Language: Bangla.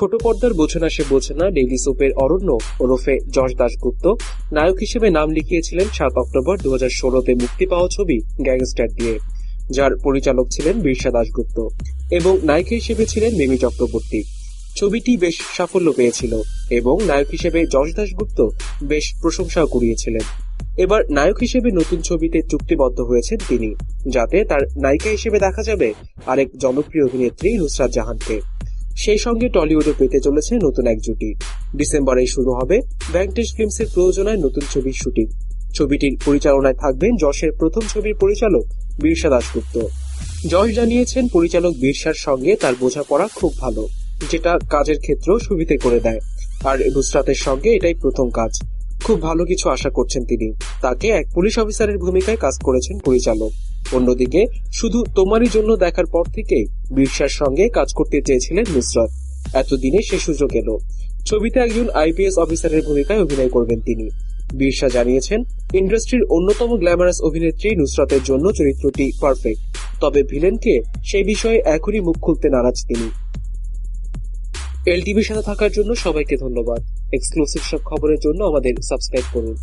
ছোট পর্দার বোঝে না, সে বোঝে না ডেইলি সোপের অরণ্য। ওরফে যশ দাশগুপ্ত। নায়ক হিসেবে নাম লিখিয়েছিলেন সাত অক্টোবর দু হাজার ষোলোতে মুক্তি পাওয়া ছবি গ্যাংস্টার দিয়ে, যার পরিচালক ছিলেন বীরসা দাশগুপ্ত এবং নায়িকা হিসেবে ছিলেন মিমি চক্রবর্তী। ছবিটি বেশ সাফল্য পেয়েছিল এবং নায়ক হিসেবে যশ দাশগুপ্ত বেশ প্রশংসাও কুড়িয়েছিলেন। এবার নায়ক হিসেবে নতুন ছবিতে চুক্তিবদ্ধ হয়েছেন তিনি, যাতে তার নায়িকা হিসেবে দেখা যাবে আরেক জনপ্রিয় অভিনেত্রী নুসরাত জাহানকে। সেই সঙ্গে টলিউডে পেতে চলেছে নতুন এক জুটি। ডিসেম্বরে শুরু হবে ভ্যাঙ্কটেজ ফিল্মসের প্রযোজনায় নতুন ছবির শুটিং। ছবিটির পরিচালনায় থাকবেন যশের প্রথম ছবির পরিচালক বীরসা দাশগুপ্ত। যশ জানিয়েছেন পরিচালক বীরসার সঙ্গে তার বোঝাপড়া খুব ভালো, যেটা কাজের ক্ষেত্রেও সুবিধে করে দেয়। আর নুসরাতের সঙ্গে এটাই প্রথম কাজ। খুব ভালো কিছু আশা করছেন তিনি। তাকে এক পুলিশ অফিসারের ভূমিকায় কাজ করেছেন পরিচালক। অন্যদিকে, শুধু তোমারই জন্য দেখার পর থেকেই বীরসার সঙ্গে কাজ করতে চেয়েছিলেন নুসরত এতদিনে সে সুযোগ এলো। ছবিতে একজন আইপিএস অফিসারের ভূমিকায় অভিনয় করবেন তিনি। বীরসা জানিয়েছেন, ইন্ডাস্ট্রির অন্যতম গ্ল্যামারাস অভিনেত্রী নুসরতের জন্য চরিত্রটি পারফেক্ট, তবে ভিলেনকে সেই বিষয়ে এখনই মুখ খুলতে নারাজ তিনি। এলটিভির সাথে থাকার জন্য সবাইকে ধন্যবাদ। এক্সক্লুসিভ সব খবরের জন্য আমাদের সাবস্ক্রাইব করুন।